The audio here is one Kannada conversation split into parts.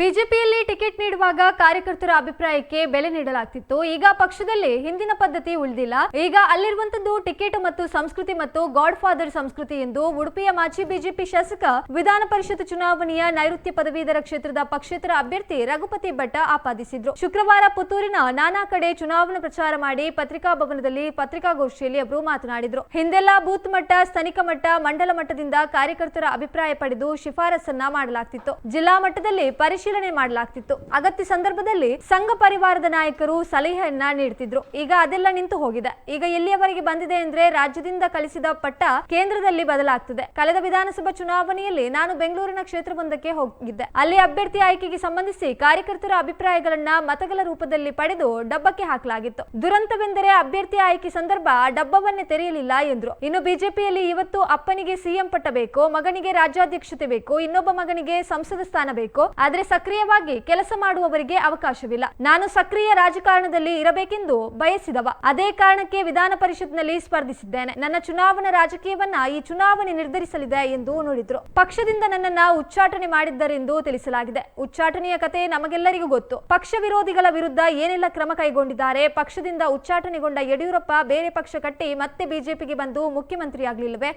ಬಿಜೆಪಿಯಲ್ಲಿ ಟಿಕೆಟ್ ನೀಡುವಾಗ ಕಾರ್ಯಕರ್ತರ ಅಭಿಪ್ರಾಯಕ್ಕೆ ಬೆಲೆ ನೀಡಲಾಗ್ತಿತ್ತು. ಈಗ ಪಕ್ಷದಲ್ಲಿ ಹಿಂದಿನ ಪದ್ಧತಿ ಉಳಿದಿಲ್ಲ. ಈಗ ಅಲ್ಲಿರುವಂತದ್ದು ಟಿಕೆಟ್ ಮತ್ತು ಸಂಸ್ಕೃತಿ ಮತ್ತು ಗಾಡ್ ಫಾದರ್ ಸಂಸ್ಕೃತಿ ಎಂದು ಉಡುಪಿಯ ಮಾಜಿ ಬಿಜೆಪಿ ಶಾಸಕ ವಿಧಾನ ಪರಿಷತ್ ಚುನಾವಣೆಯ ನೈಋತ್ಯ ಪದವೀಧರ ಕ್ಷೇತ್ರದ ಪಕ್ಷೇತರ ಅಭ್ಯರ್ಥಿ ರಘುಪತಿ ಭಟ್ಟ ಆಪಾದಿಸಿದ್ರು. ಶುಕ್ರವಾರ ಪುತ್ತೂರಿನ ನಾನಾ ಕಡೆ ಚುನಾವಣಾ ಪ್ರಚಾರ ಮಾಡಿ ಪತ್ರಿಕಾ ಭವನದಲ್ಲಿ ಪತ್ರಿಕಾಗೋಷ್ಠಿಯಲ್ಲಿ ಅವರು ಮಾತನಾಡಿದ್ರು. ಹಿಂದೆಲ್ಲ ಬೂತ್ ಮಟ್ಟ, ಸ್ಥಾನಿಕ ಮಟ್ಟ, ಮಂಡಲ ಮಟ್ಟದಿಂದ ಕಾರ್ಯಕರ್ತರ ಅಭಿಪ್ರಾಯ ಪಡೆದು ಶಿಫಾರಸನ್ನ ಮಾಡಲಾಗ್ತಿತ್ತು. ಜಿಲ್ಲಾ ಮಟ್ಟದಲ್ಲಿ ಪರಿಶೀಲನೆ ಮಾಡಲಾಗ್ತಿತ್ತು. ಅಗತ್ಯ ಸಂದರ್ಭದಲ್ಲಿ ಸಂಘ ಪರಿವಾರದ ನಾಯಕರು ಸಲಹೆಯನ್ನ ನೀಡ್ತಿದ್ರು. ಈಗ ಅದೆಲ್ಲ ನಿಂತು ಹೋಗಿದೆ. ಈಗ ಎಲ್ಲಿಯವರೆಗೆ ಬಂದಿದೆ ಅಂದ್ರೆ ರಾಜ್ಯದಿಂದ ಕಳಿಸಿದ ಪಟ್ಟ ಕೇಂದ್ರದಲ್ಲಿ ಬದಲಾಗ್ತದೆ. ಕಳೆದ ವಿಧಾನಸಭಾ ಚುನಾವಣೆಯಲ್ಲಿ ನಾನು ಬೆಂಗಳೂರಿನ ಕ್ಷೇತ್ರವೊಂದಕ್ಕೆ ಹೋಗಿದ್ದೆ. ಅಲ್ಲಿ ಅಭ್ಯರ್ಥಿ ಆಯ್ಕೆಗೆ ಸಂಬಂಧಿಸಿ ಕಾರ್ಯಕರ್ತರ ಅಭಿಪ್ರಾಯಗಳನ್ನ ಮತಗಳ ರೂಪದಲ್ಲಿ ಪಡೆದು ಡಬ್ಬಕ್ಕೆ ಹಾಕಲಾಗಿತ್ತು. ದುರಂತವೆಂದರೆ ಅಭ್ಯರ್ಥಿ ಆಯ್ಕೆ ಸಂದರ್ಭ ಡಬ್ಬವನ್ನೇ ತೆರೆಯಲಿಲ್ಲ ಎಂದ್ರು. ಇನ್ನು ಬಿಜೆಪಿಯಲ್ಲಿ ಇವತ್ತು ಅಪ್ಪನಿಗೆ ಸಿಎಂ ಪಟ್ಟ ಬೇಕು ಮಗನಿಗೆ ರಾಜ್ಯಾಧ್ಯಕ್ಷತೆ ಬೇಕು, ಇನ್ನೊಬ್ಬ ಮಗನಿಗೆ ಸಂಸದ ಸ್ಥಾನ ಬೇಕು. ಆದ್ರೆ ಸಕ್ರಿಯವಾಗಿ ಕೆಲಸ ಮಾಡುವವರಿಗೆ ಅವಕಾಶವಿಲ್ಲ. ನಾನು ಸಕ್ರಿಯ ರಾಜಕಾರಣದಲ್ಲಿ ಇರಬೇಕೆಂದು ಬಯಸಿದವ. ಅದೇ ಕಾರಣಕ್ಕೆ ವಿಧಾನ ಪರಿಷತ್ನಲ್ಲಿ ಸ್ಪರ್ಧಿಸಿದ್ದೇನೆ. ನನ್ನ ಚುನಾವಣಾ ರಾಜಕೀಯವನ್ನ ಈ ಚುನಾವಣೆ ನಿರ್ಧರಿಸಲಿದೆ ಎಂದು ನುಡಿದ್ರು. ಪಕ್ಷದಿಂದ ನನ್ನನ್ನ ಉಚ್ಚಾಟನೆ ಮಾಡಿದ್ದರೆಂದು ತಿಳಿಸಲಾಗಿದೆ. ಉಚ್ಚಾಟನೆಯ ಕತೆ ನಮಗೆಲ್ಲರಿಗೂ ಗೊತ್ತು. ಪಕ್ಷ ವಿರೋಧಿಗಳ ವಿರುದ್ಧ ಏನೆಲ್ಲ ಕ್ರಮ ಕೈಗೊಂಡಿದ್ದಾರೆ, ಪಕ್ಷದಿಂದ ಉಚ್ಚಾಟನೆಗೊಂಡ ಯಡಿಯೂರಪ್ಪ ಬೇರೆ ಪಕ್ಷ ಕಟ್ಟಿ ಮತ್ತೆ ಬಿಜೆಪಿಗೆ ಬಂದು ಮುಖ್ಯಮಂತ್ರಿಯಾಗಲಿಲ್ಲವೇ?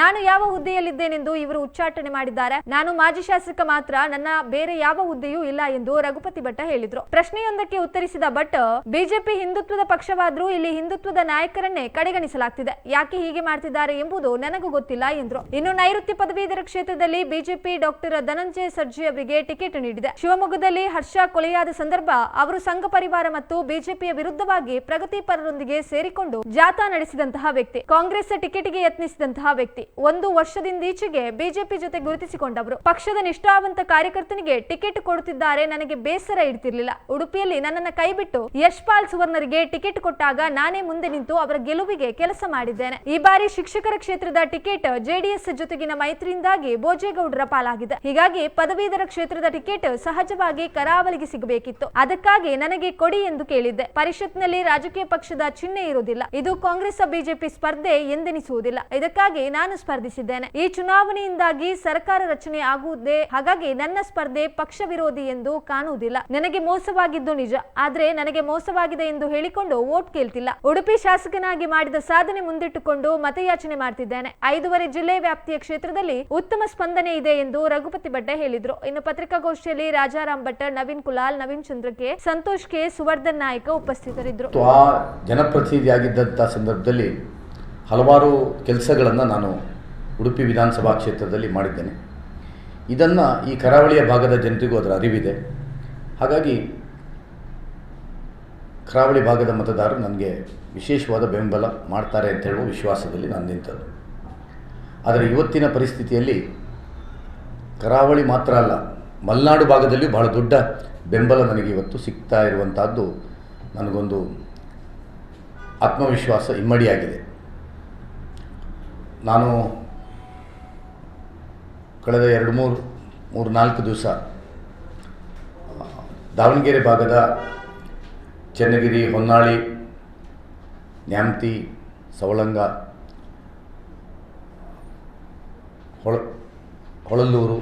ನಾನು ಯಾವ ಹುದ್ದೆಯಲ್ಲಿದ್ದೇನೆಂದು ಇವರು ಉಚ್ಚಾಟನೆ ಮಾಡಿದ್ದಾರೆ. ನಾನು ಮಾಜಿ ಶಾಸಕ ಮಾತ್ರ, ನನ್ನ ಬೇರೆ ಯಾವ ಹುದ್ದೆಯೂ ಇಲ್ಲ ಎಂದು ರಘುಪತಿ ಭಟ್ಟ ಹೇಳಿದ್ರು. ಪ್ರಶ್ನೆಯೊಂದಕ್ಕೆ ಉತ್ತರಿಸಿದ ಭಟ್, ಬಿಜೆಪಿ ಹಿಂದುತ್ವದ ಪಕ್ಷವಾದರೂ ಇಲ್ಲಿ ಹಿಂದುತ್ವದ ನಾಯಕರನ್ನೇ ಕಡೆಗಣಿಸಲಾಗ್ತಿದೆ. ಯಾಕೆ ಹೀಗೆ ಮಾಡ್ತಿದ್ದಾರೆ ಎಂಬುದು ನನಗೂ ಗೊತ್ತಿಲ್ಲ ಎಂದ್ರು. ಇನ್ನು ನೈಋತ್ಯ ಪದವೀಧರ ಕ್ಷೇತ್ರದಲ್ಲಿ ಬಿಜೆಪಿ ಡಾಕ್ಟರ್ ಧನಂಜಯ ಸರ್ಜಿ ಅವರಿಗೆ ಟಿಕೆಟ್ ನೀಡಿದೆ. ಶಿವಮೊಗ್ಗದಲ್ಲಿ ಹರ್ಷ ಕೊಲೆಯಾದ ಸಂದರ್ಭ ಅವರು ಸಂಘ ಪರಿವಾರ ಮತ್ತು ಬಿಜೆಪಿಯ ವಿರುದ್ಧವಾಗಿ ಪ್ರಗತಿಪರರೊಂದಿಗೆ ಸೇರಿಕೊಂಡು ಜಾಥಾ ನಡೆಸಿದಂತಹ ವ್ಯಕ್ತಿ. ಕಾಂಗ್ರೆಸ್ ಟಿಕೆಟ್ಗೆ ಯತ್ನಿಸಿದಂತಹ ವ್ಯಕ್ತಿ. ಒಂದು ವರ್ಷದಿಂದೀಚೆಗೆ ಬಿಜೆಪಿ ಜೊತೆ ಗುರುತಿಸಿಕೊಂಡವರು. ಪಕ್ಷದ ನಿಷ್ಠಾವಂತ ಕಾರ್ಯಕರ್ತನಿಗೆ ಟಿಕೆಟ್ ಕೊಡುತ್ತಿದ್ದಾರೆ, ನನಗೆ ಬೇಸರ ಇಡ್ತಿರ್ಲಿಲ್ಲ ಉಡುಪಿಯಲ್ಲಿ ನನ್ನನ್ನ ಕೈಬಿಟ್ಟು ಯಶ್ಪಾಲ್ ಸುವರ್ಣರಿಗೆ ಟಿಕೆಟ್ ಕೊಟ್ಟಾಗ ನಾನೇ ಮುಂದೆ ನಿಂತು ಅವರ ಗೆಲುವಿಗೆ ಕೆಲಸ ಮಾಡಿದ್ದೇನೆ. ಈ ಬಾರಿ ಶಿಕ್ಷಕರ ಕ್ಷೇತ್ರದ ಟಿಕೆಟ್ ಜೆಡಿಎಸ್ ಜೊತೆಗಿನ ಮೈತ್ರಿಯಿಂದಾಗಿ ಭೋಜೇಗೌಡರ ಪಾಲಾಗಿದೆ. ಹೀಗಾಗಿ ಪದವೀಧರ ಕ್ಷೇತ್ರದ ಟಿಕೆಟ್ ಸಹಜವಾಗಿ ಕರಾವಳಿಗೆ ಸಿಗಬೇಕಿತ್ತು. ಅದಕ್ಕಾಗಿ ನನಗೆ ಕೊಡಿ ಎಂದು ಕೇಳಿದ್ದೆ. ಪರಿಷತ್ನಲ್ಲಿ ರಾಜಕೀಯ ಪಕ್ಷದ ಚಿಹ್ನೆ ಇರುವುದಿಲ್ಲ. ಇದು ಕಾಂಗ್ರೆಸ್ ಬಿಜೆಪಿ ಸ್ಪರ್ಧೆ ಎಂದೆನಿಸುವುದಿಲ್ಲ. ಇದಕ್ಕಾಗಿ ನಾನು ಸ್ಪರ್ಧಿಸಿದ್ದೇನೆ. ಈ ಚುನಾವಣೆಯಿಂದಾಗಿ ಸರ್ಕಾರ ರಚನೆ ಆಗುವುದೇ, ಹಾಗಾಗಿ ನನ್ನ ಸ್ಪರ್ಧೆ ಪಕ್ಷ ವಿರೋಧಿ ಎಂದು ಕಾಣುವುದಿಲ್ಲ. ನನಗೆ ಮೋಸವಾಗಿದ್ದು ನಿಜ. ಆದ್ರೆ ನನಗೆ ಮೋಸವಾಗಿದೆ ಎಂದು ಹೇಳಿಕೊಂಡು ಓಟ್ ಕೇಳ್ತಿಲ್ಲ. ಉಡುಪಿ ಶಾಸಕನಾಗಿ ಮಾಡಿದ ಸಾಧನೆ ಮುಂದಿಟ್ಟುಕೊಂಡು ಮತಯಾಚನೆ ಮಾಡ್ತಿದ್ದೇನೆ. ಐದೂವರೆ ಜಿಲ್ಲೆ ವ್ಯಾಪ್ತಿಯ ಕ್ಷೇತ್ರದಲ್ಲಿ ಉತ್ತಮ ಸ್ಪಂದನೆ ಇದೆ ಎಂದು ರಘುಪತಿ ಭಟ್ಟ ಹೇಳಿದ್ರು. ಇನ್ನು ಪತ್ರಿಕಾಗೋಷ್ಠಿಯಲ್ಲಿ ರಾಜಾರಾಮ್ ಭಟ್ಟ, ನವೀನ್ ಕುಲಾಲ್, ನವೀನ್ ಚಂದ್ರಕೆ ಸಂತೋಷ್ ಕೆ. ಸುವರ್ಧನ್ ನಾಯಕ ಉಪಸ್ಥಿತರಿದ್ದರು. ಜನಪ್ರತಿನಿಧಿಯಾಗಿದ್ದಂತಹ ಸಂದರ್ಭದಲ್ಲಿ ಹಲವಾರು ಕೆಲಸಗಳನ್ನು ನಾನು ಉಡುಪಿ ವಿಧಾನಸಭಾ ಕ್ಷೇತ್ರದಲ್ಲಿ ಮಾಡಿದ್ದೇನೆ. ಇದನ್ನು ಈ ಕರಾವಳಿಯ ಭಾಗದ ಜನರಿಗೂ ಅದರ ಅರಿವಿದೆ. ಹಾಗಾಗಿ ಕರಾವಳಿ ಭಾಗದ ಮತದಾರರು ನನಗೆ ವಿಶೇಷವಾದ ಬೆಂಬಲ ಮಾಡ್ತಾರೆ ಅಂತ ಹೇಳುವ ವಿಶ್ವಾಸದಲ್ಲಿ ನಾನು ನಿಂತದ್ದು. ಆದರೆ ಇವತ್ತಿನ ಪರಿಸ್ಥಿತಿಯಲ್ಲಿ ಕರಾವಳಿ ಮಾತ್ರ ಅಲ್ಲ, ಮಲೆನಾಡು ಭಾಗದಲ್ಲಿ ಬಹಳ ದೊಡ್ಡ ಬೆಂಬಲ ನನಗೆ ಇವತ್ತು ಸಿಗ್ತಾ ಇರುವಂಥದ್ದು ನನಗೊಂದು ಆತ್ಮವಿಶ್ವಾಸ ಇಮ್ಮಡಿಯಾಗಿದೆ. ನಾನು ಕಳೆದ ಎರಡು ಮೂರು ಮೂರು ನಾಲ್ಕು ದಿವಸ ದಾವಣಗೆರೆ ಭಾಗದ ಚನ್ನಗಿರಿ, ಹೊನ್ನಾಳಿ, ನ್ಯಾಮತಿ, ಸವಳಂಗ, ಹೊಳ, ಹೊಳಲ್ಲೂರು,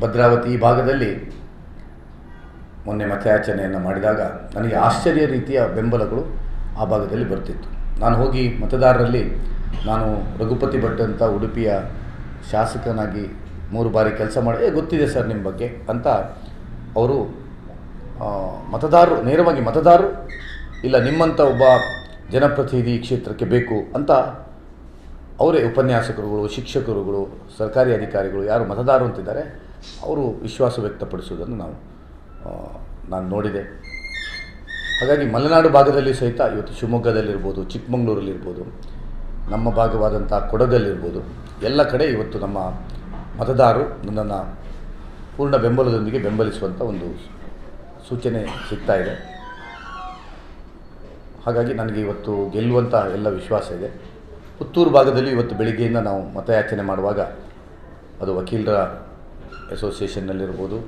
ಭದ್ರಾವತಿ ಈ ಭಾಗದಲ್ಲಿ ಮೊನ್ನೆ ಮತಯಾಚನೆಯನ್ನು ಮಾಡಿದಾಗ ನನಗೆ ಆಶ್ಚರ್ಯ ರೀತಿಯ ಬೆಂಬಲಗಳು ಆ ಭಾಗದಲ್ಲಿ ಬರ್ತಿತ್ತು. ನಾನು ಹೋಗಿ ಮತದಾರರಲ್ಲಿ ನಾನು ರಘುಪತಿ ಭಟ್ ಅಂತ ಉಡುಪಿಯ ಶಾಸಕನಾಗಿ ಮೂರು ಬಾರಿ ಕೆಲಸ ಮಾಡಿ "ಏ, ಗೊತ್ತಿದೆ ಸರ್ ನಿಮ್ಮ ಬಗ್ಗೆ ಅಂತ ಅವರು ಮತದಾರರು ನೇರವಾಗಿ ಮತದಾರರು ಇಲ್ಲ ನಿಮ್ಮಂಥ ಒಬ್ಬ ಜನಪ್ರತಿನಿಧಿ ಕ್ಷೇತ್ರಕ್ಕೆ ಬೇಕು ಅಂತ ಅವರೇ ಉಪನ್ಯಾಸಕರುಗಳು ಶಿಕ್ಷಕರುಗಳು ಸರ್ಕಾರಿ ಅಧಿಕಾರಿಗಳು ಯಾರು ಮತದಾರರು ಅಂತಿದ್ದಾರೆ ಅವರು ವಿಶ್ವಾಸ ವ್ಯಕ್ತಪಡಿಸುವುದನ್ನು ನಾವು ನಾನು ನೋಡಿದೆ. ಹಾಗಾಗಿ ಮಲೆನಾಡು ಭಾಗದಲ್ಲಿ ಸಹಿತ ಇವತ್ತು ಶಿವಮೊಗ್ಗದಲ್ಲಿರ್ಬೋದು, ಚಿಕ್ಕಮಗಳೂರಲ್ಲಿರ್ಬೋದು, ನಮ್ಮ ಭಾಗವಾದಂಥ ಕೊಡಗಲ್ಲಿರ್ಬೋದು, ಎಲ್ಲ ಕಡೆ ಇವತ್ತು ನಮ್ಮ ಮತದಾರರು ನನ್ನನ್ನು ಪೂರ್ಣ ಬೆಂಬಲದೊಂದಿಗೆ ಬೆಂಬಲಿಸುವಂಥ ಒಂದು ಸೂಚನೆ ಸಿಗ್ತಾ ಇದೆ. ಹಾಗಾಗಿ ನನಗೆ ಇವತ್ತು ಗೆಲ್ಲುವಂಥ ಎಲ್ಲ ವಿಶ್ವಾಸ ಇದೆ. ಪುತ್ತೂರು ಭಾಗದಲ್ಲಿ ಇವತ್ತು ಬೆಳಿಗ್ಗೆಯಿಂದ ನಾವು ಮತಯಾಚನೆ ಮಾಡುವಾಗ ಅದು ವಕೀಲರ ಅಸೋಸಿಯೇಷನ್ನಲ್ಲಿರ್ಬೋದು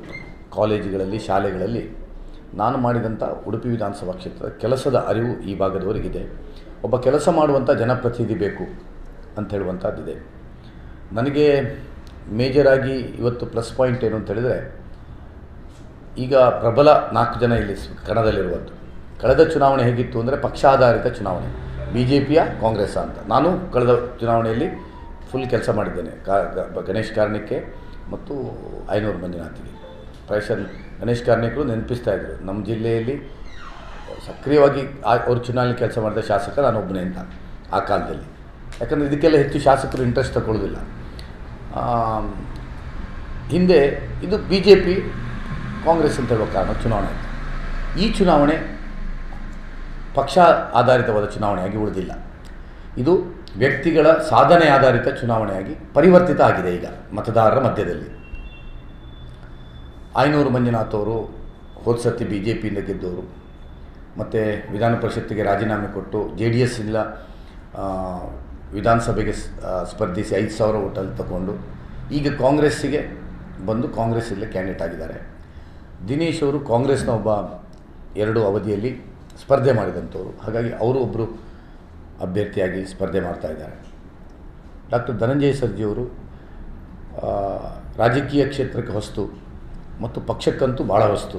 ಕಾಲೇಜುಗಳಲ್ಲಿ ಶಾಲೆಗಳಲ್ಲಿ ನಾನು ಮಾಡಿದಂಥ ಉಡುಪಿ ವಿಧಾನಸಭಾ ಕ್ಷೇತ್ರದ ಕೆಲಸದ ಅರಿವು ಈ ಭಾಗದವರಿಗಿದೆ. ಒಬ್ಬ ಕೆಲಸ ಮಾಡುವಂಥ ಜನಪ್ರತಿನಿಧಿ ಬೇಕು ಅಂತ ಹೇಳುವಂಥದ್ದಿದೆ ನನಗೆ ಮೇಜರಾಗಿ ಇವತ್ತು ಪ್ಲಸ್ ಪಾಯಿಂಟ್ ಏನು ಅಂತ ಹೇಳಿದರೆ, ಈಗ ಪ್ರಬಲ ನಾಲ್ಕು ಜನ ಇಲ್ಲಿ ಕಣದಲ್ಲಿರುವಂಥ ಕಳೆದ ಚುನಾವಣೆ ಹೇಗಿತ್ತು ಅಂದರೆ ಪಕ್ಷಾಧಾರಿತ ಚುನಾವಣೆ. ಬಿ ಜೆ ಪಿಯ ಕಾಂಗ್ರೆಸ್ ಅಂತ. ನಾನು ಕಳೆದ ಚುನಾವಣೆಯಲ್ಲಿ ಫುಲ್ ಕೆಲಸ ಮಾಡಿದ್ದೇನೆ. ಕಾ ಗಣೇಶ್ ಕಾರಣಕ್ಕೆ ಮತ್ತು ಐನೂರು ಮಂಜುನಾಥಿಗೆ. ಪ್ರಾಯಶಃ ಗಣೇಶ್ ಕಾರ್ಣಿಕರು ನೆನಪಿಸ್ತಾ ಇದ್ದರು ನಮ್ಮ ಜಿಲ್ಲೆಯಲ್ಲಿ ಸಕ್ರಿಯವಾಗಿ ಅವರು ಚುನಾವಣೆ ಕೆಲಸ ಮಾಡಿದ ಶಾಸಕ ನಾನೊಬ್ಬನೇ ಅಂತ ಆ ಕಾಲದಲ್ಲಿ. ಯಾಕಂದರೆ ಇದಕ್ಕೆಲ್ಲ ಹೆಚ್ಚು ಶಾಸಕರು ಇಂಟ್ರೆಸ್ಟ್ ತಗೊಳ್ಳೋದಿಲ್ಲ ಹಿಂದೆ ಇದು ಬಿ ಜೆ ಪಿ ಕಾಂಗ್ರೆಸ್ ಅಂತ ಹೇಳೋ ಕಾರಣ ಚುನಾವಣೆ ಆಯಿತು. ಈ ಚುನಾವಣೆ ಪಕ್ಷ ಆಧಾರಿತವಾದ ಚುನಾವಣೆಯಾಗಿ ಉಳಿದಿಲ್ಲ. ಇದು ವ್ಯಕ್ತಿಗಳ ಸಾಧನೆ ಆಧಾರಿತ ಚುನಾವಣೆಯಾಗಿ ಪರಿವರ್ತಿತ ಆಗಿದೆ ಈಗ ಮತದಾರರ ಮಧ್ಯದಲ್ಲಿ. ಐನೂರು ಮಂಜುನಾಥ್ ಅವರು ಹೋದ ಸತಿ ಬಿ ಜೆ ಪಿಯಿಂದ ಗೆದ್ದವರು. ಮತ್ತು ವಿಧಾನ ಪರಿಷತ್ತಿಗೆ ರಾಜೀನಾಮೆ ಕೊಟ್ಟು ಜೆ ಡಿ ಎಸ್ಸಿಂದ ವಿಧಾನಸಭೆಗೆ ಸ್ಪರ್ಧಿಸಿ ಐದು ಸಾವಿರ ಓಟಲ್ಲಿ ತಗೊಂಡು ಈಗ ಕಾಂಗ್ರೆಸ್ಸಿಗೆ ಬಂದು ಕಾಂಗ್ರೆಸ್ಸಲ್ಲೇ ಕ್ಯಾಂಡಿಡೇಟ್ ಆಗಿದ್ದಾರೆ. ದಿನೇಶ್ ಅವರು ಕಾಂಗ್ರೆಸ್ನ ಒಬ್ಬ ಎರಡು ಅವಧಿಯಲ್ಲಿ ಸ್ಪರ್ಧೆ ಮಾಡಿದಂಥವ್ರು. ಹಾಗಾಗಿ ಅವರು ಒಬ್ಬರು ಅಭ್ಯರ್ಥಿಯಾಗಿ ಸ್ಪರ್ಧೆ ಮಾಡ್ತಾ ಇದ್ದಾರೆ. ಡಾಕ್ಟರ್ ಧನಂಜಯ ಸರ್ಜಿಯವರು ರಾಜಕೀಯ ಕ್ಷೇತ್ರಕ್ಕೆ ಹೊಸ್ತು ಮತ್ತು ಪಕ್ಷಕ್ಕಂತೂ ಭಾಳ ವಸ್ತು.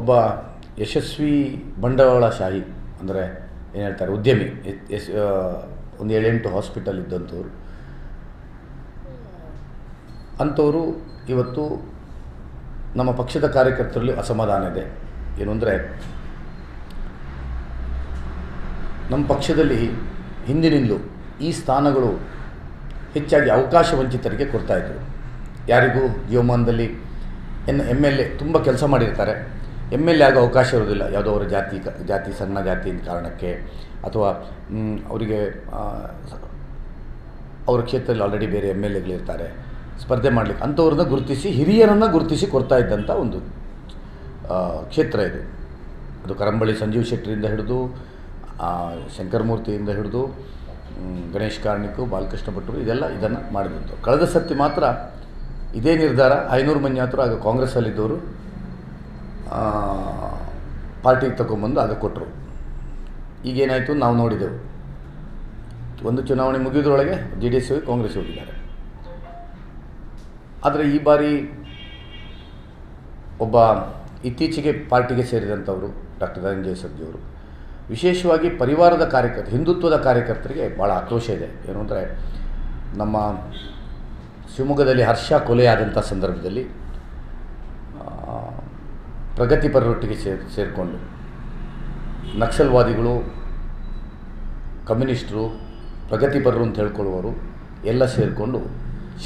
ಒಬ್ಬ ಯಶಸ್ವಿ ಬಂಡವಾಳಶಾಹಿ ಅಂದರೆ ಏನು ಹೇಳ್ತಾರೆ, ಉದ್ಯಮಿ, ಎಸ್ ಒಂದು ಏಳೆಂಟು ಹಾಸ್ಪಿಟಲ್ ಇದ್ದಂಥವ್ರು. ಅಂಥವರು ಇವತ್ತು ನಮ್ಮ ಪಕ್ಷದ ಕಾರ್ಯಕರ್ತರಲ್ಲಿ ಅಸಮಾಧಾನ ಇದೆ. ಏನು ಅಂದರೆ, ನಮ್ಮ ಪಕ್ಷದಲ್ಲಿ ಹಿಂದಿನಿಂದಲೂ ಈ ಸ್ಥಾನಗಳು ಹೆಚ್ಚಾಗಿ ಅವಕಾಶ ವಂಚಿತರಿಗೆ ಕೊಡ್ತಾಯಿದ್ರು ಯಾರಿಗೂ ಜೀವಮಾನದಲ್ಲಿ ಎನ್, ಎಂ ಎಲ್ ಎ ತುಂಬ ಕೆಲಸ ಮಾಡಿರ್ತಾರೆ. ಎಂ ಎಲ್ ಎ ಆಗೋ ಅವಕಾಶ ಇರೋದಿಲ್ಲ ಯಾವುದೋ ಅವರ ಜಾತಿ ಜಾತಿ, ಸಣ್ಣ ಜಾತಿ ಕಾರಣಕ್ಕೆ. ಅಥವಾ ಅವರಿಗೆ ಅವರ ಕ್ಷೇತ್ರದಲ್ಲಿ ಆಲ್ರೆಡಿ ಬೇರೆ ಎಂ ಎಲ್ ಎಗಳಿರ್ತಾರೆ ಸ್ಪರ್ಧೆ ಮಾಡಲಿಕ್ಕೆ ಅಂಥವ್ರನ್ನ ಗುರುತಿಸಿ, ಹಿರಿಯರನ್ನು ಗುರುತಿಸಿ ಕೊಡ್ತಾ ಇದ್ದಂಥ ಒಂದು ಕ್ಷೇತ್ರ ಇದು. ಅದು ಕರಂಬಳಿ ಸಂಜೀವ್ ಶೆಟ್ಟಿಯಿಂದ ಹಿಡಿದು ಶಂಕರಮೂರ್ತಿಯಿಂದ ಹಿಡಿದು ಗಣೇಶ್ ಕಾರ್ಣಿಕು, ಬಾಲಕೃಷ್ಣ ಭಟ್ರು ಇದೆಲ್ಲ ಇದನ್ನು ಮಾಡಿದಂಥ ಕಳೆದ ಸತಿ ಮಾತ್ರ ಇದೇ ನಿರ್ಧಾರ ಐನೂರು ಮಂಜಾತರು ಆಗ ಕಾಂಗ್ರೆಸ್ಸಲ್ಲಿದ್ದವರು ಪಾರ್ಟಿಗೆ ತಗೊಂಬಂದು ಆಗ ಕೊಟ್ಟರು ಈಗೇನಾಯಿತು ನಾವು ನೋಡಿದೆವು. ಒಂದು ಚುನಾವಣೆ ಮುಗಿದ್ರೊಳಗೆ ಜೆ ಡಿ ಎಸ್ ಕಾಂಗ್ರೆಸ್ ಹೋಗಿದ್ದಾರೆ. ಆದರೆ ಈ ಬಾರಿ ಒಬ್ಬ ಇತ್ತೀಚೆಗೆ ಪಾರ್ಟಿಗೆ ಸೇರಿದಂಥವರು ಡಾಕ್ಟರ್ ಧನಂಜಯ ಸಬ್ಜಿಯವರು ವಿಶೇಷವಾಗಿ ಪರಿವಾರದ ಕಾರ್ಯಕರ್ತ, ಹಿಂದುತ್ವದ ಕಾರ್ಯಕರ್ತರಿಗೆ ಭಾಳ ಆಕ್ರೋಶ ಇದೆ. ಏನು ಅಂದರೆ ನಮ್ಮ ಶಿವಮೊಗ್ಗದಲ್ಲಿ ಹರ್ಷ ಕೊಲೆಯಾದಂಥ ಸಂದರ್ಭದಲ್ಲಿ ಪ್ರಗತಿಪರರೊಟ್ಟಿಗೆ ಸೇರ್, ಸೇರಿಕೊಂಡು ನಕ್ಸಲ್ವಾದಿಗಳು, ಕಮ್ಯುನಿಸ್ಟರು, ಪ್ರಗತಿಪರರು ಅಂತ ಹೇಳ್ಕೊಳ್ಳುವರು ಎಲ್ಲ ಸೇರಿಕೊಂಡು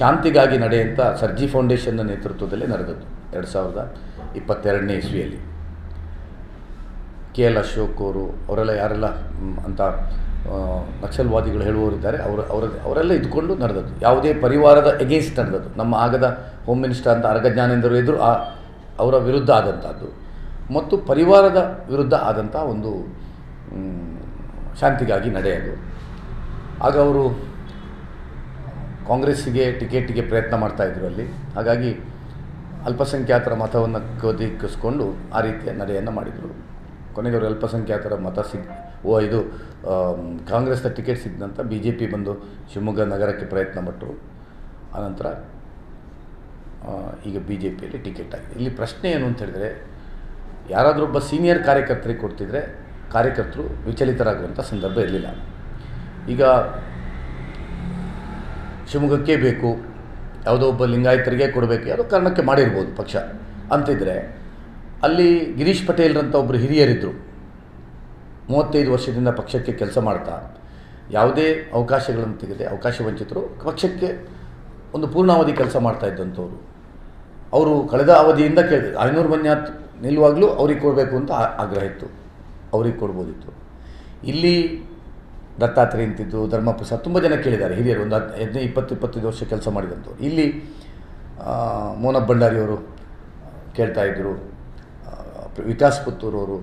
ಶಾಂತಿಗಾಗಿ ನಡೆಯಂಥ ಸರ್ಜಿ ಫೌಂಡೇಶನ್ನ ನೇತೃತ್ವದಲ್ಲಿ ನಡೆದದ್ದು ಎರಡು ಸಾವಿರದ ಇಪ್ಪತ್ತೆರಡನೇ ಇಸ್ವಿಯಲ್ಲಿ. ಕೆ ಎಲ್ ಅಶೋಕ್ ಅವರು, ಅವರೆಲ್ಲ ಯಾರೆಲ್ಲ ಅಂತ ನಕ್ಸಲ್ವಾದಿಗಳು ಹೇಳುವವರಿದ್ದಾರೆ. ಅವರು, ಅವರ, ಅವರೆಲ್ಲ ಇದ್ಕೊಂಡು ನಡೆದದ್ದು. ಯಾವುದೇ ಪರಿವಾರದ ಎಗೇನ್ಸ್ಟ್ ನಡೆದದ್ದು. ನಮ್ಮ ಆಗದ ಹೋಮ್ ಮಿನಿಸ್ಟರ್ ಅಂತ ಅರಗ ಜ್ಞಾನೇಂದ್ರ ಎದುರು ಆ, ಅವರ ವಿರುದ್ಧ ಆದಂಥದ್ದು ಮತ್ತು ಪರಿವಾರದ ವಿರುದ್ಧ ಆದಂಥ ಒಂದು ಶಾಂತಿಗಾಗಿ ನಡೆಯೋದು. ಆಗ ಅವರು ಕಾಂಗ್ರೆಸ್ಸಿಗೆ ಟಿಕೆಟಿಗೆ ಪ್ರಯತ್ನ ಮಾಡ್ತಾಯಿದ್ರು ಅಲ್ಲಿ. ಹಾಗಾಗಿ ಅಲ್ಪಸಂಖ್ಯಾತರ ಮತವನ್ನು ಕದಿಕ್ಕಿಸ್ಕೊಂಡು ಆ ರೀತಿಯ ನಡೆಯನ್ನು ಮಾಡಿದರು. ಕೊನೆಗೆ ಅವರು ಅಲ್ಪಸಂಖ್ಯಾತರ ಮತ ಸಿಗ್ ಓ, ಇದು ಕಾಂಗ್ರೆಸ್ನ ಟಿಕೆಟ್ ಸಿಗ್ದಂತ ಬಿ ಜೆ ಪಿ ಬಂದು ಶಿವಮೊಗ್ಗ ನಗರಕ್ಕೆ ಪ್ರಯತ್ನ ಪಟ್ಟರು ಆನಂತರ ಈಗ ಬಿ ಜೆ ಪಿಯಲ್ಲಿ ಟಿಕೆಟ್ ಆಗಿದೆ. ಇಲ್ಲಿ ಪ್ರಶ್ನೆ ಏನು ಅಂತ ಹೇಳಿದರೆ, ಯಾರಾದರೂ ಒಬ್ಬ ಸೀನಿಯರ್ ಕಾರ್ಯಕರ್ತರಿಗೆ ಕೊಡ್ತಿದ್ರೆ ಕಾರ್ಯಕರ್ತರು ವಿಚಲಿತರಾಗುವಂಥ ಸಂದರ್ಭ ಇರಲಿಲ್ಲ. ಈಗ ಶಿವಮೊಗ್ಗಕ್ಕೆ ಬೇಕು, ಯಾವುದೋ ಒಬ್ಬ ಲಿಂಗಾಯತರಿಗೆ ಕೊಡಬೇಕು, ಯಾವುದೋ ಕಾರಣಕ್ಕೆ ಮಾಡಿರ್ಬೋದು ಪಕ್ಷ. ಅಂತಿದ್ರೆ, ಅಲ್ಲಿ ಗಿರೀಶ್ ಪಟೇಲ್ರಂಥ ಒಬ್ಬರು ಹಿರಿಯರಿದ್ದರು ಮೂವತ್ತೈದು ವರ್ಷದಿಂದ ಪಕ್ಷಕ್ಕೆ ಕೆಲಸ ಮಾಡ್ತಾ, ಯಾವುದೇ ಅವಕಾಶಗಳನ್ನು ತೆಗೆದೇ, ಅವಕಾಶ ವಂಚಿತರು ಪಕ್ಷಕ್ಕೆ ಒಂದು ಪೂರ್ಣಾವಧಿ ಕೆಲಸ ಮಾಡ್ತಾ ಇದ್ದಂಥವ್ರು. ಅವರು ಕಳೆದ ಅವಧಿಯಿಂದ ಕೇಳಿದ್ರು ಐನೂರು ಮಂಜಾತ್ ನಿಲ್ಲುವಾಗಲೂ ಅವ್ರಿಗೆ ಕೊಡಬೇಕು ಅಂತ ಆಗ್ರಹ ಇತ್ತು. ಅವ್ರಿಗೆ ಕೊಡ್ಬೋದಿತ್ತು. ಇಲ್ಲಿ ದತ್ತಾತ್ರೇಯ ಅಂತಿದ್ದು, ಧರ್ಮಪ್ರಸಾದ್ ತುಂಬ ಜನ ಕೇಳಿದ್ದಾರೆ, ಹಿರಿಯರು ಒಂದು ಹತ್ತು ಹದಿನೈದು ಇಪ್ಪತ್ತು, ಇಪ್ಪತ್ತೈದು ವರ್ಷ ಕೆಲಸ ಮಾಡಿದಂಥವ್ರು. ಇಲ್ಲಿ ಮೋನ ಭಂಡಾರಿಯವರು ಕೇಳ್ತಾಯಿದ್ರು ವಿಕಾಸ್ ಪುತ್ತೂರವರು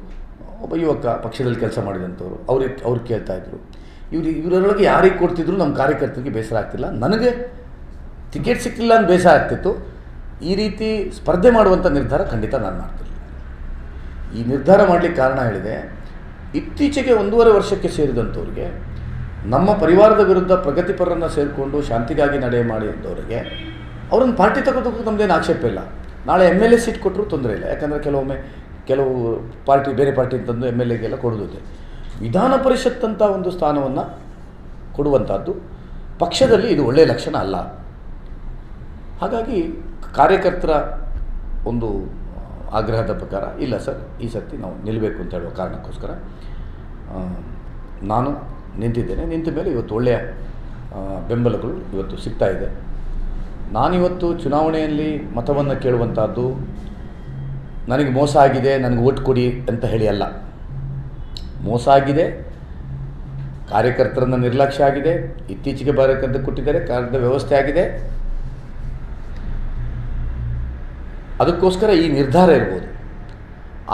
ಒಬ್ಬ ಯುವಕ ಪಕ್ಷದಲ್ಲಿ ಕೆಲಸ ಮಾಡಿದಂಥವ್ರು ಅವ್ರಿಗೆ ಅವ್ರು ಕೇಳ್ತಾ ಇದ್ರು. ಇವ್ರು, ಇವರೊಳಗೆ ಯಾರಿಗೆ ಕೊಡ್ತಿದ್ರು ನಮ್ಮ ಕಾರ್ಯಕರ್ತರಿಗೆ ಬೇಸರ ಆಗ್ತಿಲ್ಲ. ನನಗೆ ಟಿಕೆಟ್ ಸಿಕ್ಕಿಲ್ಲ ಅಂತ ಬೇಸರ ಆಗ್ತಿತ್ತು. ಈ ರೀತಿ ಸ್ಪರ್ಧೆ ಮಾಡುವಂಥ ನಿರ್ಧಾರ ಖಂಡಿತ ನಾನು ಮಾಡ್ತಿರಲಿಲ್ಲ ಈ ನಿರ್ಧಾರ ಮಾಡಲಿಕ್ಕೆ ಕಾರಣ ಹೇಳಿದೆ, ಇತ್ತೀಚೆಗೆ ಒಂದೂವರೆ ವರ್ಷಕ್ಕೆ ಸೇರಿದಂಥವ್ರಿಗೆ, ನಮ್ಮ ಪರಿವಾರದ ವಿರುದ್ಧ ಪ್ರಗತಿಪರನ್ನು ಸೇರಿಕೊಂಡು ಶಾಂತಿಗಾಗಿ ನಡೆ ಮಾಡಿದವರಿಗೆ ಅವರನ್ನು ಪಾರ್ಟಿ ತಗೋದಕ್ಕೂ ನಮ್ಮದೇನು ಆಕ್ಷೇಪ ಇಲ್ಲ. ನಾಳೆ ಎಂ ಎಲ್ ಎ ಸೀಟ್ ಕೊಟ್ಟರು ತೊಂದರೆ ಇಲ್ಲ. ಯಾಕಂದರೆ ಕೆಲವೊಮ್ಮೆ ಕೆಲವು ಪಾರ್ಟಿ, ಬೇರೆ ಪಾರ್ಟಿ ತಂದು ಎಂ ಎಲ್ ಎಗೆಲ್ಲ ಕೊಡೋದಿದೆ ವಿಧಾನ ಪರಿಷತ್ ಅಂತ ಒಂದು ಸ್ಥಾನವನ್ನು ಕೊಡುವಂಥದ್ದು ಪಕ್ಷದಲ್ಲಿ ಇದು ಒಳ್ಳೆಯ ಲಕ್ಷಣ ಅಲ್ಲ. ಹಾಗಾಗಿ ಕಾರ್ಯಕರ್ತರ ಒಂದು ಆಗ್ರಹದ ಪ್ರಕಾರ, ಇಲ್ಲ ಸರ್, ಈ ಸರ್ತಿ ನಾವು ನಿಲ್ಲಬೇಕು ಅಂತ ಹೇಳುವ ಕಾರಣಕ್ಕೋಸ್ಕರ ನಾನು ನಿಂತಿದ್ದೇನೆ. ನಿಂತ ಮೇಲೆ ಇವತ್ತು ಒಳ್ಳೆಯ ಬೆಂಬಲಗಳು ಇವತ್ತು ಸಿಗ್ತಾ ಇದೆ. ನಾನಿವತ್ತು ಚುನಾವಣೆಯಲ್ಲಿ ಮತವನ್ನು ಕೇಳುವಂಥದ್ದು ನನಗೆ ಮೋಸ ಆಗಿದೆ, ನನಗೆ ಓಟ್ ಕೊಡಿ ಅಂತ ಹೇಳಿ ಅಲ್ಲ. ಮೋಸ ಆಗಿದೆ, ಕಾರ್ಯಕರ್ತರನ್ನು ನಿರ್ಲಕ್ಷ್ಯ ಆಗಿದೆ, ಇತ್ತೀಚೆಗೆ ಬರಕಂತ ಕೊಟ್ಟಿದ್ದಾರೆ, ಕಾರ್ಯದ ವ್ಯವಸ್ಥೆ ಆಗಿದೆ. ಅದಕ್ಕೋಸ್ಕರ ಈ ನಿರ್ಧಾರ ಇರ್ಬೋದು.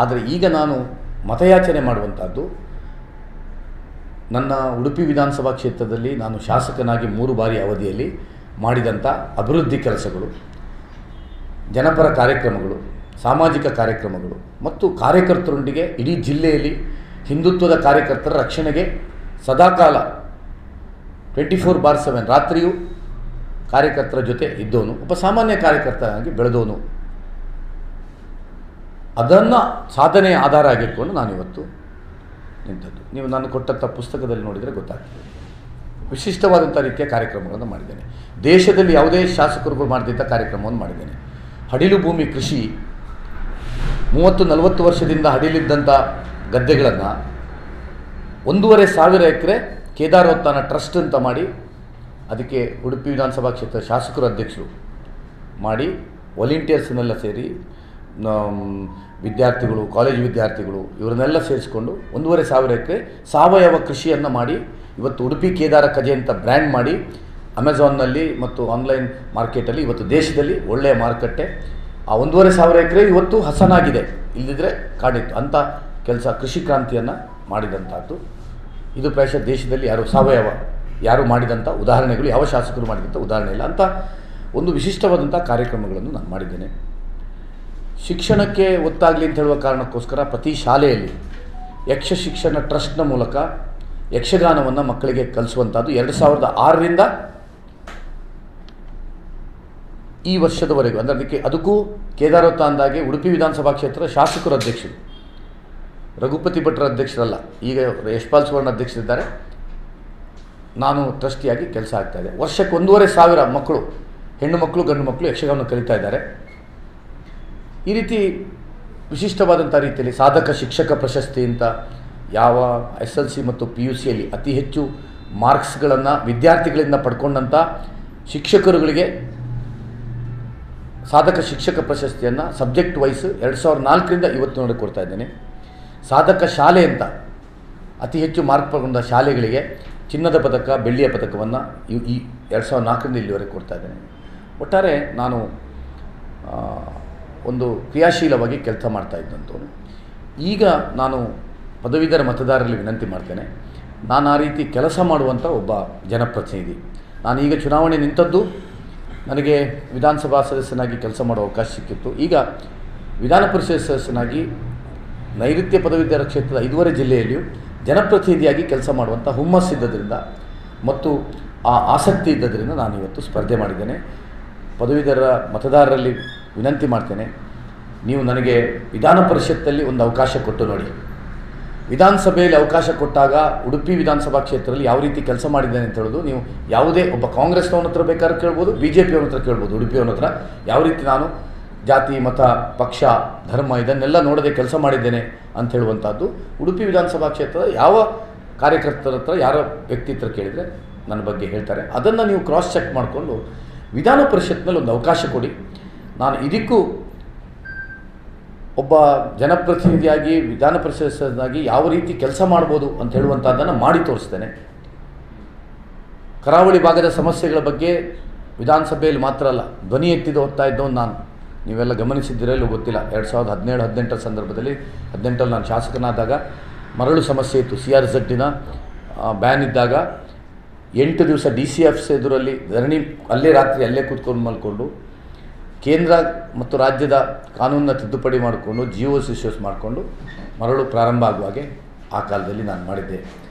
ಆದರೆ ಈಗ ನಾನು ಮತಯಾಚನೆ ಮಾಡುವಂಥದ್ದು ನನ್ನ ಉಡುಪಿ ವಿಧಾನಸಭಾ ಕ್ಷೇತ್ರದಲ್ಲಿ ನಾನು ಶಾಸಕನಾಗಿ ಮೂರು ಬಾರಿ ಅವಧಿಯಲ್ಲಿ ಮಾಡಿದಂಥ ಅಭಿವೃದ್ಧಿ ಕೆಲಸಗಳು, ಜನಪರ ಕಾರ್ಯಕ್ರಮಗಳು ಸಾಮಾಜಿಕ ಕಾರ್ಯಕ್ರಮಗಳು ಮತ್ತು ಕಾರ್ಯಕರ್ತರೊಂದಿಗೆ ಇಡೀ ಜಿಲ್ಲೆಯಲ್ಲಿ ಹಿಂದುತ್ವದ ಕಾರ್ಯಕರ್ತರ ರಕ್ಷಣೆಗೆ ಸದಾಕಾಲ ಟ್ವೆಂಟಿ ಫೋರ್ ಬಾರ್ ಸೆವೆನ್ ರಾತ್ರಿಯೂ ಕಾರ್ಯಕರ್ತರ ಜೊತೆ ಇದ್ದವನು ಒಬ್ಬ ಸಾಮಾನ್ಯ ಕಾರ್ಯಕರ್ತನಾಗಿ ಬೆಳೆದವನು ಅದನ್ನು ಸಾಧನೆಯ ಆಧಾರ ಆಗಿಟ್ಕೊಂಡು ನಾನಿವತ್ತು ನಿಂತದ್ದು. ನೀವು ನಾನು ಕೊಟ್ಟಂಥ ಪುಸ್ತಕದಲ್ಲಿ ನೋಡಿದರೆ ಗೊತ್ತಾಗ್ತದೆ. ವಿಶಿಷ್ಟವಾದಂಥ ರೀತಿಯ ಕಾರ್ಯಕ್ರಮಗಳನ್ನು ಮಾಡಿದ್ದೇನೆ. ದೇಶದಲ್ಲಿ ಯಾವುದೇ ಶಾಸಕರುಗಳು ಮಾಡದಿದ್ದ ಕಾರ್ಯಕ್ರಮವನ್ನು ಮಾಡಿದ್ದೇನೆ. ಹಡಿಲು ಭೂಮಿ ಕೃಷಿ ಮೂವತ್ತು, ನಲವತ್ತು ವರ್ಷದಿಂದ ಹಡಿಲಿದ್ದಂಥ ಗದ್ದೆಗಳನ್ನು ಒಂದೂವರೆ ಸಾವಿರ ಎಕರೆ ಕೇದಾರೋತ್ಥಾನ ಟ್ರಸ್ಟ್ ಅಂತ ಮಾಡಿ ಅದಕ್ಕೆ ಉಡುಪಿ ವಿಧಾನಸಭಾ ಕ್ಷೇತ್ರ ಶಾಸಕರು ಅಧ್ಯಕ್ಷರು ಮಾಡಿ ವಾಲಂಟಿಯರ್ಸ್ನೆಲ್ಲ ಸೇರಿ ವಿದ್ಯಾರ್ಥಿಗಳು, ಕಾಲೇಜು ವಿದ್ಯಾರ್ಥಿಗಳು ಇವರನ್ನೆಲ್ಲ ಸೇರಿಸ್ಕೊಂಡು ಒಂದೂವರೆ ಸಾವಿರ ಎಕರೆ ಸಾವಯವ ಕೃಷಿಯನ್ನು ಮಾಡಿ ಇವತ್ತು ಉಡುಪಿ ಕೇದಾರ ಕಜೆ ಅಂತ ಬ್ರ್ಯಾಂಡ್ ಮಾಡಿ ಅಮೆಝಾನ್ನಲ್ಲಿ ಮತ್ತು ಆನ್ಲೈನ್ ಮಾರ್ಕೆಟಲ್ಲಿ ಇವತ್ತು ದೇಶದಲ್ಲಿ ಒಳ್ಳೆಯ ಮಾರುಕಟ್ಟೆ ಆ ಒಂದೂವರೆ ಸಾವಿರ ಎಕರೆ ಇವತ್ತು ಹಸನಾಗಿದೆ. ಇಲ್ಲದಿದ್ದರೆ ಕಾಡಿತ್ತು. ಅಂಥ ಕೆಲಸ ಕೃಷಿ ಕ್ರಾಂತಿಯನ್ನು ಮಾಡಿದಂಥದ್ದು ಇದು ಪ್ರಾಯಶಃ ದೇಶದಲ್ಲಿ ಯಾರು ಸಾವಯವ ಯಾರು ಮಾಡಿದಂಥ ಉದಾಹರಣೆಗಳು, ಯಾವ ಶಾಸಕರು ಮಾಡಿದಂಥ ಉದಾಹರಣೆ ಇಲ್ಲ. ಅಂತ ಒಂದು ವಿಶಿಷ್ಟವಾದಂಥ ಕಾರ್ಯಕ್ರಮಗಳನ್ನು ನಾನು ಮಾಡಿದ್ದೇನೆ. ಶಿಕ್ಷಣಕ್ಕೆ ಒತ್ತಾಗಲಿ ಅಂತ ಹೇಳುವ ಕಾರಣಕ್ಕೋಸ್ಕರ ಪ್ರತಿ ಶಾಲೆಯಲ್ಲಿ ಯಕ್ಷ ಶಿಕ್ಷಣ ಟ್ರಸ್ಟ್ನ ಮೂಲಕ ಯಕ್ಷಗಾನವನ್ನು ಮಕ್ಕಳಿಗೆ ಕಲಿಸುವಂಥದ್ದು ಎರಡು ಸಾವಿರದ ಆರರಿಂದ ಈ ವರ್ಷದವರೆಗೂ, ಅಂದರೆ ಅದಕ್ಕೆ ಅದಕ್ಕೂ ಕೇದಾರೋತ್ತ ಅಂದಾಗೆ ಉಡುಪಿ ವಿಧಾನಸಭಾ ಕ್ಷೇತ್ರ ಶಾಸಕರು ಅಧ್ಯಕ್ಷರು. ರಘುಪತಿ ಭಟ್ರ ಅಧ್ಯಕ್ಷರಲ್ಲ, ಈಗ ಯಶ್ಪಾಲ್ ಸುವರ್ಣ ಅಧ್ಯಕ್ಷರಿದ್ದಾರೆ. ನಾನು ಟ್ರಸ್ಟಿಯಾಗಿ ಕೆಲಸ ಆಗ್ತಾ ಇದೆ. ವರ್ಷಕ್ಕೆ ಒಂದೂವರೆ ಸಾವಿರ ಮಕ್ಕಳು, ಹೆಣ್ಣು ಮಕ್ಕಳು, ಗಂಡು ಮಕ್ಕಳು ಯಕ್ಷಗಾನ ಕಲಿತಾ ಇದ್ದಾರೆ. ಈ ರೀತಿ ವಿಶಿಷ್ಟವಾದಂಥ ರೀತಿಯಲ್ಲಿ ಸಾಧಕ, ಶಿಕ್ಷಕ ಪ್ರಶಸ್ತಿ ಅಂತ ಯಾವ ಎಸ್ ಎಲ್ ಸಿ ಮತ್ತು ಪಿ ಯು ಸಿಯಲ್ಲಿ ಅತಿ ಹೆಚ್ಚು ಮಾರ್ಕ್ಸ್ಗಳನ್ನು ವಿದ್ಯಾರ್ಥಿಗಳಿಂದ ಪಡ್ಕೊಂಡಂಥ ಶಿಕ್ಷಕರುಗಳಿಗೆ ಸಾಧಕ ಶಿಕ್ಷಕ ಪ್ರಶಸ್ತಿಯನ್ನು ಸಬ್ಜೆಕ್ಟ್ ವೈಸ್ ಎರಡು ಸಾವಿರದ ನಾಲ್ಕರಿಂದ ಇವತ್ತು ನೋಡಿ ಕೊಡ್ತಾ ಇದ್ದೇನೆ. ಸಾಧಕ ಶಾಲೆ ಅಂತ ಅತಿ ಹೆಚ್ಚು ಮಾರ್ಕ್ ಪಡ್ಕೊಂಡ ಶಾಲೆಗಳಿಗೆ ಚಿನ್ನದ ಪದಕ, ಬೆಳ್ಳಿಯ ಪದಕವನ್ನು ಈ ಈ ಎರಡು ಸಾವಿರದ ನಾಲ್ಕರಿಂದ ಇಲ್ಲಿವರೆಗೆ ಕೊಡ್ತಾ ಇದ್ದೇನೆ. ಒಟ್ಟಾರೆ ನಾನು ಒಂದು ಕ್ರಿಯಾಶೀಲವಾಗಿ ಕೆಲಸ ಮಾಡ್ತಾ ಇದ್ದಂಥವನು ಈಗ ನಾನು ಪದವೀಧರ ಮತದಾರರಲ್ಲಿ ವಿನಂತಿ ಮಾಡ್ತೇನೆ. ನಾನು ಆ ರೀತಿ ಕೆಲಸ ಮಾಡುವಂಥ ಒಬ್ಬ ಜನಪ್ರತಿನಿಧಿ. ನಾನೀಗ ಚುನಾವಣೆ ನಿಂತದ್ದು ನನಗೆ ವಿಧಾನಸಭಾ ಸದಸ್ಯನಾಗಿ ಕೆಲಸ ಮಾಡೋ ಅವಕಾಶ ಸಿಕ್ಕಿತ್ತು. ಈಗ ವಿಧಾನ ಪರಿಷತ್ ಸದಸ್ಯನಾಗಿ ನೈಋತ್ಯ ಪದವೀಧರ ಕ್ಷೇತ್ರದ ಐದುವರೆ ಜಿಲ್ಲೆಯಲ್ಲಿಯೂ ಜನಪ್ರತಿನಿಧಿಯಾಗಿ ಕೆಲಸ ಮಾಡುವಂಥ ಹುಮ್ಮಸ್ಸಿದ್ದರಿಂದ ಮತ್ತು ಆ ಆಸಕ್ತಿ ಇದ್ದದರಿಂದ ನಾನು ಇವತ್ತು ಸ್ಪರ್ಧೆ ಮಾಡಿದ್ದೇನೆ. ಪದವೀಧರ ಮತದಾರರಲ್ಲಿ ವಿನಂತಿ ಮಾಡ್ತೇನೆ. ನೀವು ನನಗೆ ವಿಧಾನ ಪರಿಷತ್ತಲ್ಲಿ ಒಂದು ಅವಕಾಶ ಕೊಟ್ಟು ನೋಡಿ. ವಿಧಾನಸಭೆಯಲ್ಲಿ ಅವಕಾಶ ಕೊಟ್ಟಾಗ ಉಡುಪಿ ವಿಧಾನಸಭಾ ಕ್ಷೇತ್ರದಲ್ಲಿ ಯಾವ ರೀತಿ ಕೆಲಸ ಮಾಡಿದ್ದೇನೆ ಅಂತ ಹೇಳೋದು ನೀವು ಯಾವುದೇ ಒಬ್ಬ ಕಾಂಗ್ರೆಸ್ನವನ ಹತ್ರ ಬೇಕಾದ್ರೆ ಕೇಳ್ಬೋದು ಬಿ ಜೆ ಪಿಯವ್ರ ಹತ್ರ ಕೇಳ್ಬೋದು, ಉಡುಪಿಯವ್ರ ಹತ್ರ. ಯಾವ ರೀತಿ ನಾನು ಜಾತಿ, ಮತ, ಪಕ್ಷ, ಧರ್ಮ ಇದನ್ನೆಲ್ಲ ನೋಡದೆ ಕೆಲಸ ಮಾಡಿದ್ದೇನೆ ಅಂತ ಹೇಳುವಂಥದ್ದು ಉಡುಪಿ ವಿಧಾನಸಭಾ ಕ್ಷೇತ್ರದ ಯಾವ ಕಾರ್ಯಕರ್ತರ ಹತ್ರ, ಯಾರ ವ್ಯಕ್ತಿ ಹತ್ರ ಕೇಳಿದರೆ ನನ್ನ ಬಗ್ಗೆ ಹೇಳ್ತಾರೆ. ಅದನ್ನು ನೀವು ಕ್ರಾಸ್ ಚೆಕ್ ಮಾಡಿಕೊಂಡು ವಿಧಾನ ಪರಿಷತ್ನಲ್ಲಿ ಒಂದು ಅವಕಾಶ ಕೊಡಿ. ನಾನು ಇದಕ್ಕೂ ಒಬ್ಬ ಜನಪ್ರತಿನಿಧಿಯಾಗಿ, ವಿಧಾನ ಪರಿಷತ್ನಾಗಿ ಯಾವ ರೀತಿ ಕೆಲಸ ಮಾಡ್ಬೋದು ಅಂತ ಹೇಳುವಂಥದ್ದನ್ನು ಮಾಡಿ ತೋರಿಸ್ತೇನೆ. ಕರಾವಳಿ ಭಾಗದ ಸಮಸ್ಯೆಗಳ ಬಗ್ಗೆ ವಿಧಾನಸಭೆಯಲ್ಲಿ ಮಾತ್ರ ಅಲ್ಲ, ಧ್ವನಿ ಎತ್ತಿದ್ದು ಹೋಗ್ತಾ ಇದ್ದವನು ನಾನು. ನೀವೆಲ್ಲ ಗಮನಿಸಿದ್ದಿರಲ್ಲೂ ಗೊತ್ತಿಲ್ಲ. ಎರಡು ಸಾವಿರದ ಹದಿನೇಳು, ಹದಿನೆಂಟರ ಸಂದರ್ಭದಲ್ಲಿ, ಹದಿನೆಂಟರಲ್ಲಿ ನಾನು ಶಾಸಕನಾದಾಗ ಮರಳು ಸಮಸ್ಯೆ ಇತ್ತು. ಸಿ ಆರ್ ಝಡ್ಡಿನ ಬ್ಯಾನ್ ಇದ್ದಾಗ ಎಂಟು ದಿವಸ ಡಿ ಸಿ ಎಫ್ಸ್ ಎದುರಲ್ಲಿ ಧರಣಿ, ಅಲ್ಲೇ ರಾತ್ರಿ ಅಲ್ಲೇ ಕೂತ್ಕೊಂಡು ಮಲ್ಕೊಂಡು ಕೇಂದ್ರ ಮತ್ತು ರಾಜ್ಯದ ಕಾನೂನನ್ನ ತಿದ್ದುಪಡಿ ಮಾಡಿಕೊಂಡು ಜಿ ಓ ಸಿ ಮಾಡಿಕೊಂಡು ಮರಳು ಪ್ರಾರಂಭ ಆಗುವಾಗೆ ಆ ಕಾಲದಲ್ಲಿ ನಾನು ಮಾಡಿದ್ದೆ.